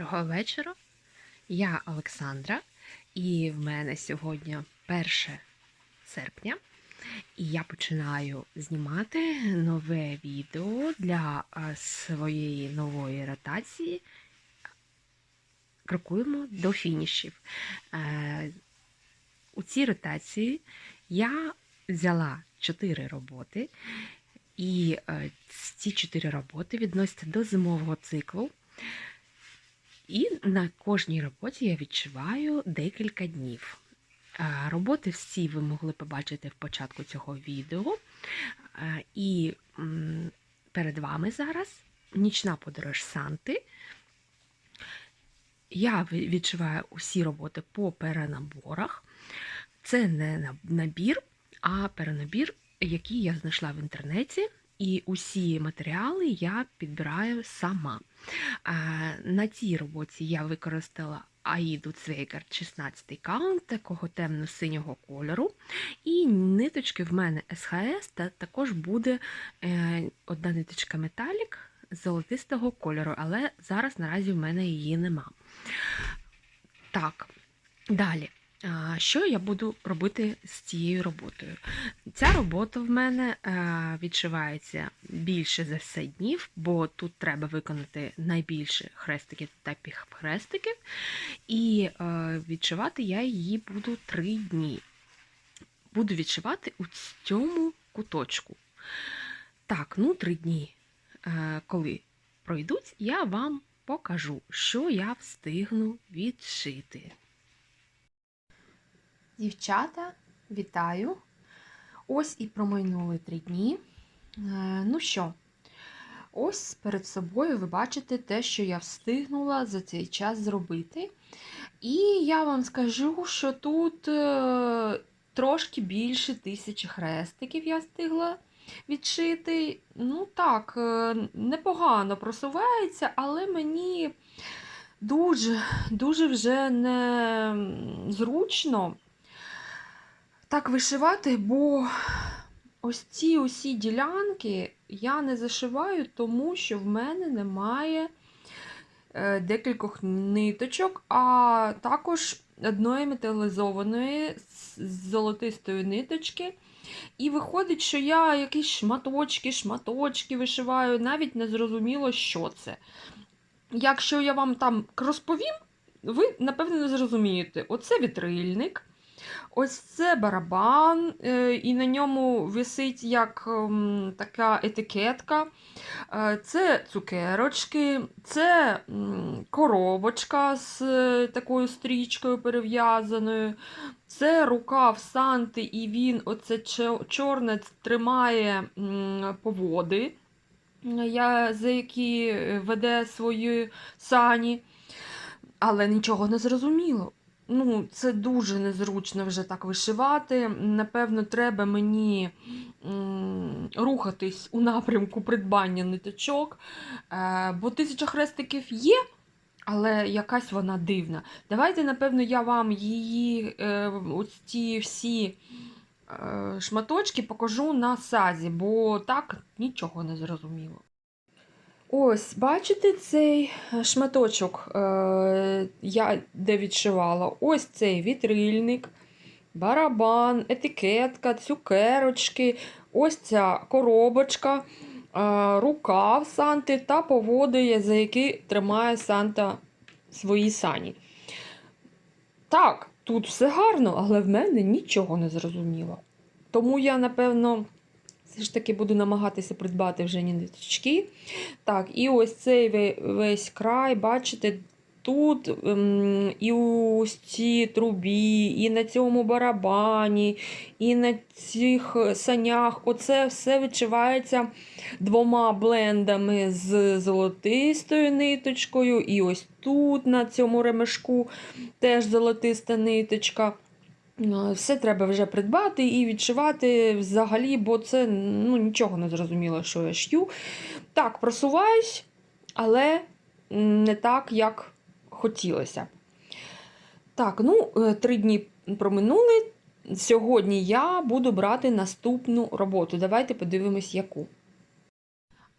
Доброго вечора. Я Олександра, і в мене сьогодні 1 серпня. І я починаю знімати нове відео для своєї нової ротації. Крокуємо до фінішів. Е, У цій ротації я взяла 4 роботи, і е, ці 4 роботи відносяться до зимового циклу. І на кожній роботі я відчуваю декілька днів. Е, Роботи всі ви могли побачити в початку цього відео. Е, І перед вами зараз нічна подорож Санти. Я відчуваю усі роботи по перенаборах. Це не набір, а перенабір, який я знайшла в інтернеті. І усі матеріали я підбираю сама. На цій роботі я використала Аїду Цвейгар 16 каунт такого темно-синього кольору. І ниточки в мене СХС, та також буде е, одна ниточка металік золотистого кольору, але зараз наразі в мене її нема. Так, далі. Що я буду робити з цією роботою? Ця робота в мене е, відшивається більше за все днів, бо тут треба виконати найбільше хрестиків та півхрестиків. І е, відшивати я її буду три дні. Буду відшивати у цьому куточку. Так, ну три дні, е, коли пройдуть, я вам покажу, що я встигну відшити. Дівчата, вітаю! Ось і промайнули три дні. Е, Ну що, ось перед собою ви бачите те, що я встигнула за цей час зробити. І я вам скажу, що тут е, трошки більше тисячі хрестиків я встигла відшити. Ну так, е, непогано просувається, але мені дуже, дуже вже не зручно так вишивати, бо ось ці усі ділянки я не зашиваю, тому що в мене немає е, декількох ниточок, а також одної металізованої золотистої ниточки. І виходить, що я якісь шматочки, шматочки вишиваю, навіть не зрозуміло, що це. Якщо я вам там розповім, ви, напевно, не зрозумієте. Оце вітрильник. Ось це барабан, е, і на ньому висить як ем, така етикетка. Е, Це цукерочки, це коробочка з е, такою стрічкою перев'язаною. Це рукав Санти, і він оце чорне тримає поводи, за які веде свої сані. Але нічого не зрозуміло. Ну, це дуже незручно вже так вишивати. Напевно, треба мені рухатись у напрямку придбання ниточок, е, бо тисяча хрестиків є, але якась вона дивна. Давайте, напевно, я вам її, е, ось ці всі е, шматочки покажу на сазі, бо так нічого не зрозуміло. Ось, бачите цей шматочок, е, я де відшивала. Ось цей вітрильник, барабан, етикетка, цукерочки, ось ця коробочка, е, рукав Санти та поводи, за які тримає Санта свої сані. Так, тут все гарно, але в мене нічого не зрозуміло. Тому я, напевно, все ж таки буду намагатися придбати вже ниточки. Так, і ось цей весь край, бачите, тут ем, і у цій трубі, і на цьому барабані, і на цих е, санях. Оце все відчувається двома блендами з золотистою ниточкою. І ось тут на цьому ремешку теж золотиста ниточка. Е, Все треба вже придбати і відшивати взагалі, бо це ну, нічого не зрозуміло, що я шью. Так, просуваюсь, але не так, як хотілося. Так, ну, е, три дні проминули. Сьогодні я буду брати наступну роботу. Давайте подивимось, яку.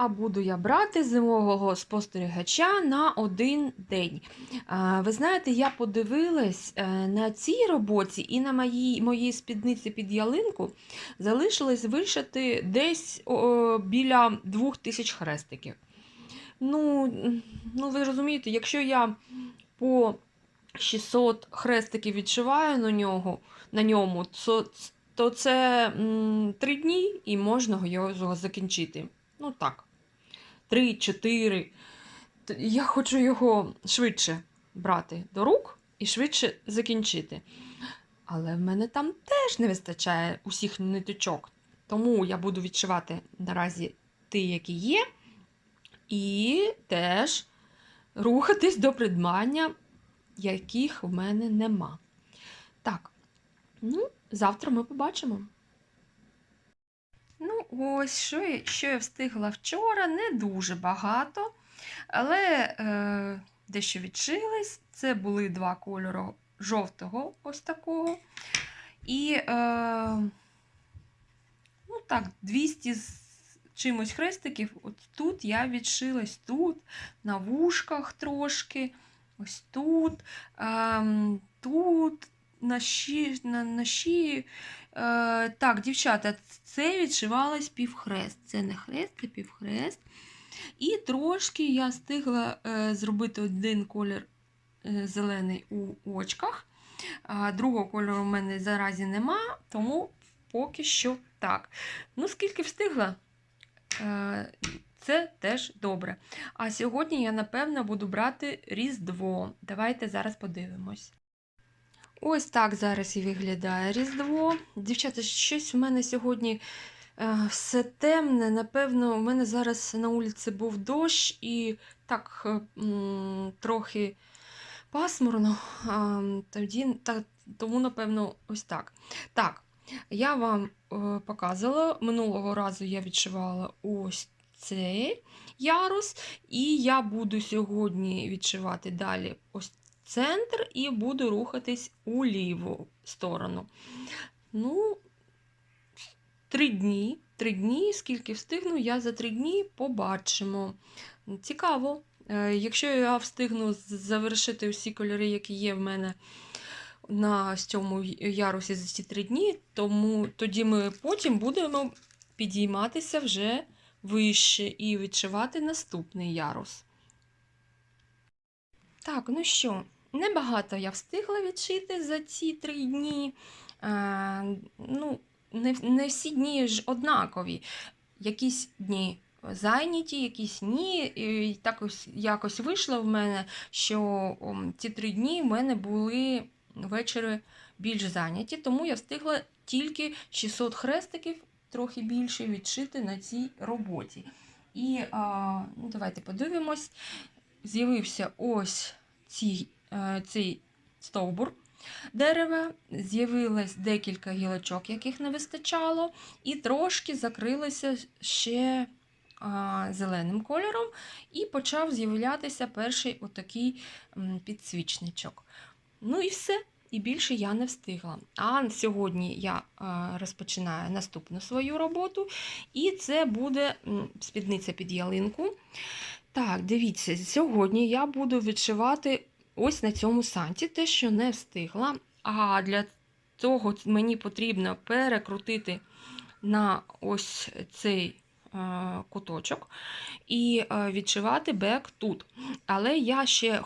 А буду я брати зимового спостерігача на один день. Ви знаєте, я подивилась е, на цій роботі і на моїй, моїй спідниці під ялинку залишилось вишити десь о, біля 2000 хрестиків. Ну, ну, ви розумієте, якщо я по 600 хрестиків відшиваю на нього, на ньому, то, то це м, 3 дні і можна його закінчити. Ну так, 3-4. Я хочу його швидше брати до рук і швидше закінчити. Але в мене там теж не вистачає усіх ниточок. Тому я буду відшивати наразі ті, які є, і теж рухатись до придбання, яких в мене нема. Так, ну, завтра ми побачимо. Ну, ось, що що я встигла вчора, не дуже багато, але е, дещо відшились. Це були два кольори жовтого, ось такого. І, е, ну так, 200 з чимось хрестиків. От тут я відшилась, тут, на вушках трошки, ось тут, е, тут, на шиї, на, на шиї. Е, так, дівчата, це відшивалось півхрест. Це не хрест, це півхрест. І трошки я встигла е, зробити один колір е, зелений у очках. А другого кольору в мене заразі нема, тому поки що так. Ну, скільки встигла, е, це теж добре. А сьогодні я, напевно, буду брати Різдво. Давайте зараз подивимось. Ось так зараз і виглядає Різдво. Дівчата, щось в мене сьогодні е, все темне. Напевно, у мене зараз на вулиці був дощ і так е, трохи пасмурно. Тоді, та, тому, напевно, ось так. Так, я вам е, показувала, минулого разу я відшивала ось цей ярус, і я буду сьогодні відшивати далі ось центр і буду рухатись у ліву сторону. Ну, три дні. Три дні, скільки встигну, я за три дні побачимо. Цікаво. Е, Якщо я встигну завершити всі кольори, які є в мене на цьому ярусі за ці три дні, тому тоді ми потім будемо підійматися вже вище і відшивати наступний ярус. Так, ну що, небагато я встигла відшити за ці три дні. Е, ну, не, не всі дні ж однакові. Якісь дні зайняті, якісь ні. І так ось якось вийшло в мене, що ці три дні в мене були ввечері більш зайняті, тому я встигла тільки 600 хрестиків, трохи більше, відшити на цій роботі. І а, ну, давайте подивимось. З'явився ось ці, цей стовбур дерева, з'явилось декілька гілочок, яких не вистачало, і трошки закрилося ще зеленим кольором, і почав з'являтися перший отакий підсвічничок. Ну і все. І більше я не встигла. А сьогодні я розпочинаю наступну свою роботу, і це буде спідниця під ялинку. Так, дивіться, сьогодні я буду відшивати ось на цьому санті, те, що не встигла. А для того мені потрібно перекрутити на ось цей е, куточок і е, відшивати бек тут. Але я ще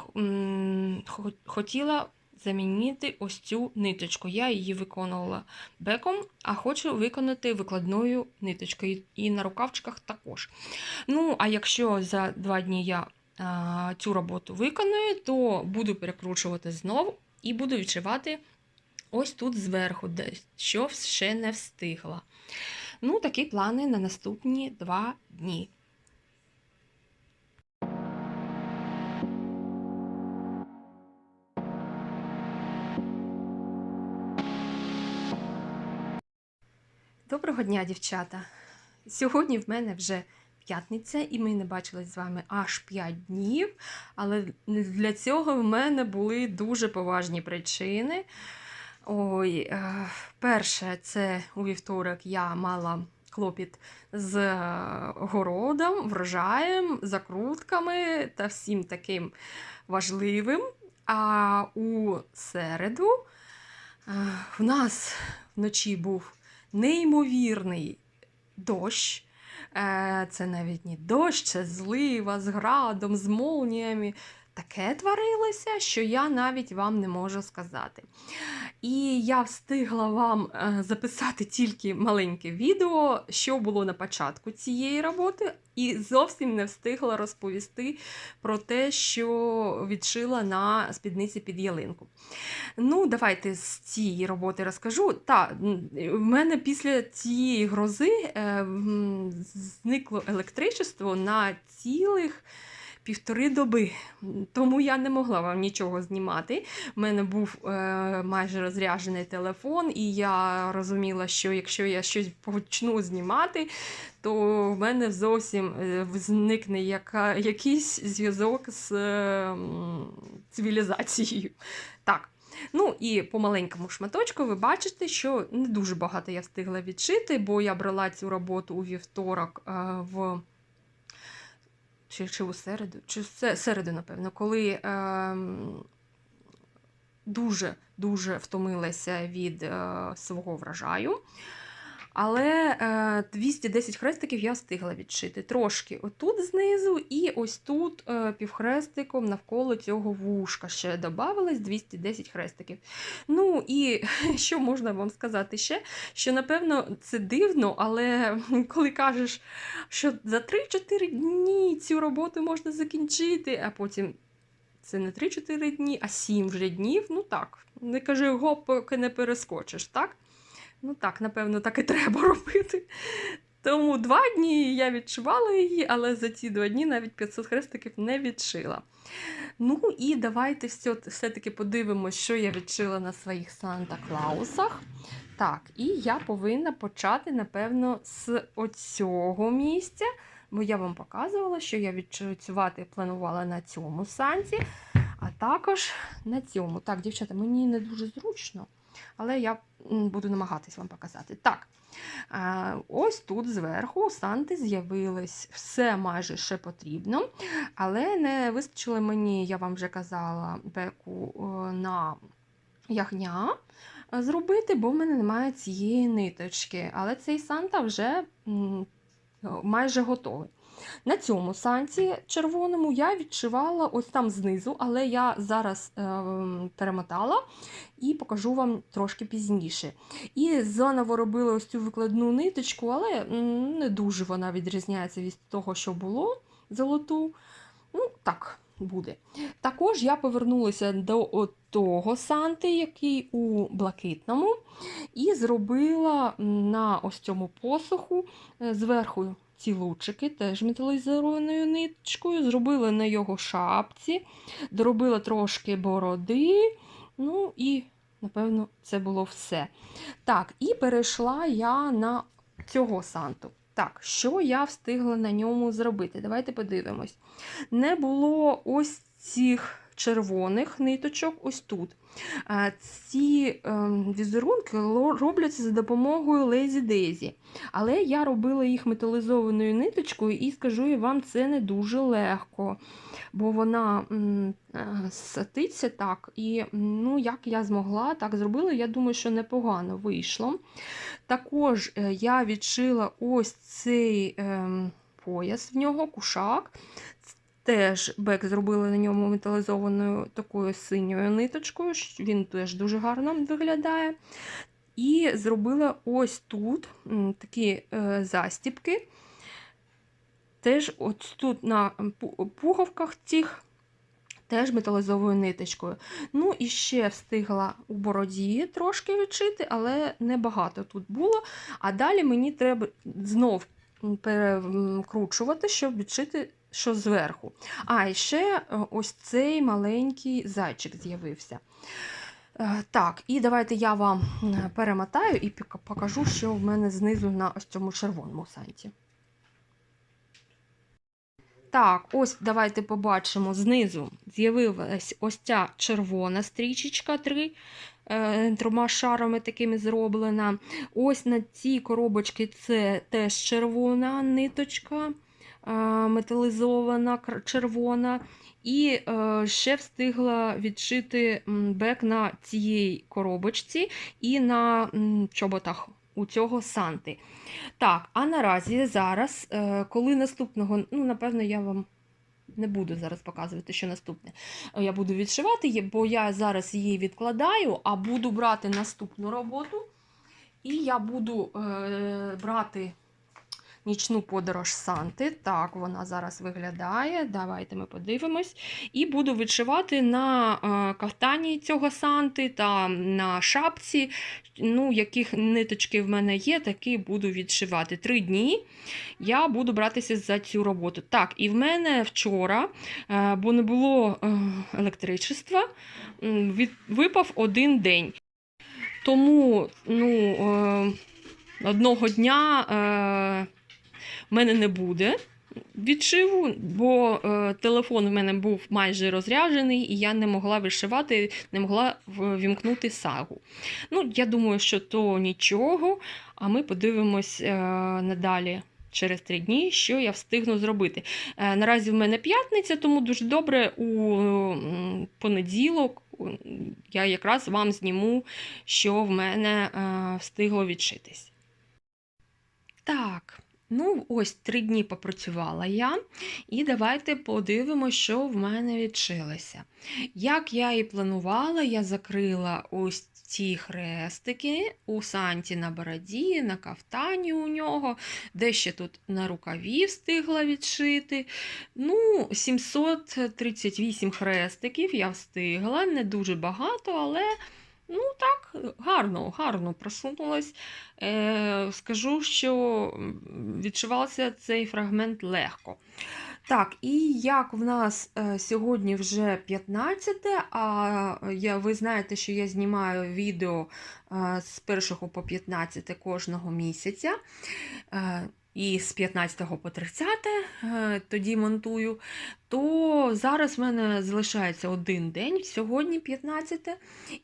хотіла замінити ось цю ниточку. Я її виконувала беком, а хочу виконати викладною ниточкою. І на рукавчиках також. Ну, а якщо за два дні я цю роботу виконую, то буду перекручувати знову і буду відшивати ось тут зверху, де що ще не встигла. Ну, такі плани на наступні два дні. Доброго дня, дівчата! Сьогодні в мене вже п'ятниця, і ми не бачились з вами аж 5 днів. Але для цього в мене були дуже поважні причини. Ой, е, Перше, це у вівторок я мала клопіт з е, городом, врожаєм, закрутками та всім таким важливим. А у середу е, в нас вночі був неймовірний дощ. Е, Це навіть не дощ, це злива з градом, з молніями. Таке творилося, що я навіть вам не можу сказати. І я встигла вам е, записати тільки маленьке відео, що було на початку цієї роботи, і зовсім не встигла розповісти про те, що відшила на спідниці під ялинку. Ну, давайте з цієї роботи розкажу. Та, в мене після цієї грози е, зникло електричество на цілих півтори доби. Тому я не могла вам нічого знімати. У мене був е, майже розряджений телефон, і я розуміла, що якщо я щось почну знімати, то в мене зовсім е, зникне яка, якийсь зв'язок з е, цивілізацією. Так. Ну і по маленькому шматочку ви бачите, що не дуже багато я встигла відшити, бо я брала цю роботу у вівторок е, в чи, чи у середу, чи середу, напевно, коли е, дуже дуже втомилася від е, свого врожаю. Але е, 210 хрестиків я встигла відшити. Трошки отут знизу, і ось тут е, півхрестиком навколо цього вушка ще додавалось 210 хрестиків. Ну і що можна вам сказати ще? Що, напевно, це дивно, але коли кажеш, що за 3-4 дні цю роботу можна закінчити, а потім. Це не 3-4 дні, а 7 вже днів. Ну так, не кажи гоп, поки не перескочиш, так? Ну так, напевно, так і треба робити. Тому два дні я відшивала її, але за ці два дні навіть 500 хрестиків не відшила. Ну і давайте все- все-таки подивимося, що я відшила на своїх Санта-Клаусах. Так, і я повинна почати, напевно, з оцього місця, бо я вам показувала, що я відшицювати планувала на цьому санці, а також на цьому. Так, дівчата, мені не дуже зручно, але я буду намагатись вам показати. Так, ось тут зверху у Санти з'явилось все майже ще потрібно, але не вистачило мені, я вам вже казала, беку е, на ягня е, зробити, бо в мене немає цієї ниточки. Але цей Санта вже майже готовий. На цьому санці червоному я відшивала ось там знизу, але я зараз е, перемотала і покажу вам трошки пізніше. І заново робила ось цю викладну ниточку, але не дуже вона відрізняється від того, що було золоту. Ну, так буде. Також я повернулася до того Санти, який у блакитному, і зробила на ось цьому посоху е, зверху ці лучики, теж металізованою ниточкою, зробила на його шапці, доробила трошки бороди. Ну і, напевно, це було все. Так, і перейшла я на цього Санту. Так, що я встигла на ньому зробити? Давайте подивимось. Не було ось цих червоних ниточок ось тут. Ці ем, візерунки робляться за допомогою Lazy Daisy. Але я робила їх металізованою ниточкою, і скажу я вам, це не дуже легко, бо вона е, сатиться так. І ну, як я змогла, так зробила. Я думаю, що непогано вийшло. Також е, я відшила ось цей ем, пояс в нього, кушак. Теж бек зробила на ньому металізованою такою синьою ниточкою. Він теж дуже гарно виглядає. І зробила ось тут такі е, застіпки. Теж ось тут на пуговках цих теж металізовою ниточкою. Ну і ще встигла у бороді трошки відшити, але небагато тут було. А далі мені треба знов перекручувати, щоб відшити що зверху. А, і ще е, ось цей маленький зайчик з'явився. Е, Так, і давайте я вам перемотаю і покажу, що в мене знизу на ось цьому червоному санті. Так, ось давайте побачимо знизу з'явилась ось ця червона стрічечка, три, е, трьома шарами такими зроблена. Ось на цій коробочці це теж червона ниточка, е, металізована, червона. І е, ще встигла відшити бек на цій коробочці і на чоботах у цього Санти. Так, а наразі зараз, е, коли наступного, ну, напевно, я вам не буду зараз показувати, що наступне. Е, Я буду відшивати, її, бо я зараз її відкладаю, а буду брати наступну роботу. І я буду е, брати нічну подорож Санти. Так, вона зараз виглядає. Давайте ми подивимось. І буду відшивати на е, кафтані цього Санти та на шапці. Ну, яких ниточки в мене є, такі буду відшивати. Три дні я буду братися за цю роботу. Так, і в мене вчора, е, бо не було е, електричества, випав один день. Тому ну, одного дня в мене не буде відшиву, бо е, телефон в мене був майже розряджений, і я не могла вишивати, не могла вімкнути сагу. Ну, я думаю, що то нічого, а ми подивимось е, надалі. Через три дні, що я встигну зробити. Е, наразі в мене п'ятниця, тому дуже добре у понеділок я якраз вам зніму, що в мене е, встигло відшитись. Так, ну ось три дні попрацювала я, і давайте подивимося, що в мене відшилося. Як я і планувала, я закрила ось ці хрестики у Санті на бороді, на кафтані у нього, де ще тут на рукаві встигла відшити. Ну, 738 хрестиків я встигла, не дуже багато, але ну так, гарно, гарно просунулась. Е, скажу, що м, відшивався цей фрагмент легко. Так, і як в нас е, сьогодні вже 15, а я, ви знаєте, що я знімаю відео е, з 1 по 15 кожного місяця. Е, і з 15 по 30 е, тоді монтую, то зараз в мене залишається один день, сьогодні 15,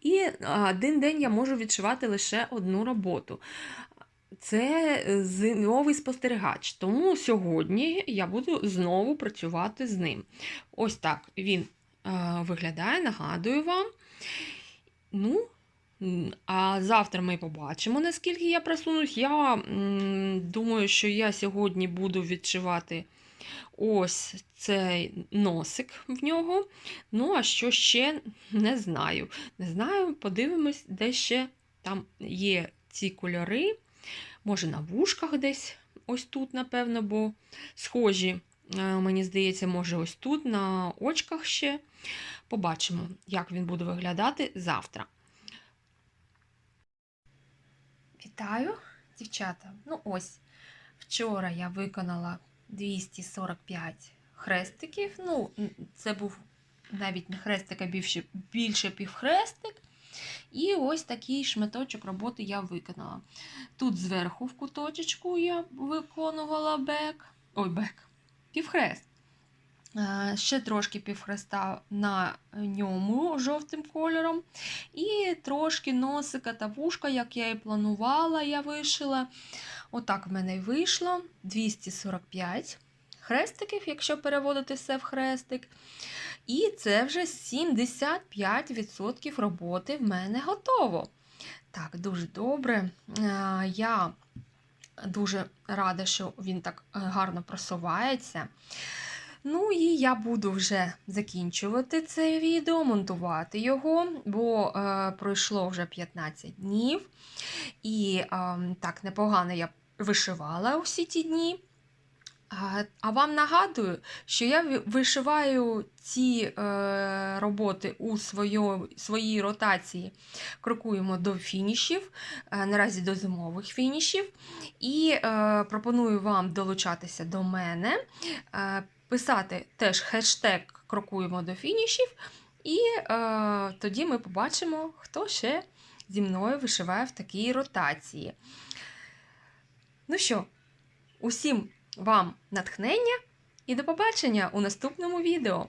і е, один день я можу відшивати лише одну роботу. Це зимовий спостерігач, тому сьогодні я буду знову працювати з ним. Ось так він е, виглядає, нагадую вам. Ну, а завтра ми побачимо, наскільки я просунусь. Я думаю, що я сьогодні буду відшивати ось цей носик в нього. Ну, а що ще не знаю. Не знаю, подивимось, де ще там є ці кольори. Може, на вушках десь ось тут, напевно, бо схожі, е, мені здається, може, ось тут, на очках ще. Побачимо, як він буде виглядати завтра. Вітаю, дівчата. Ну, ось, вчора я виконала 245 хрестиків. Ну, це був навіть не хрестик, а більше, більше півхрестик. І ось такий шматочок роботи я виконала. Тут зверху в куточечку я виконувала бек. Ой, бек. Півхрест. Е, Ще трошки півхреста на ньому жовтим кольором. І трошки носика та вушка, як я і планувала, я вишила. Отак в мене й вийшло 245 хрестиків, якщо переводити все в хрестик. І це вже 75% роботи в мене готово. Так, дуже добре. Е, Я дуже рада, що він так е, гарно просувається. Ну і я буду вже закінчувати це відео, монтувати його, бо е, пройшло вже 15 днів. І е, так непогано я вишивала усі ті дні. А, вам нагадую, що я вишиваю ці е, роботи у свою, своїй ротації. Крокуємо до фінішів, е, наразі до зимових фінішів. І е, пропоную вам долучатися до мене, е, писати теж хештег Крокуємо до фінішів. І е, тоді ми побачимо, хто ще зі мною вишиває в такій ротації. Ну що, усім вам натхнення І до побачення у наступному відео!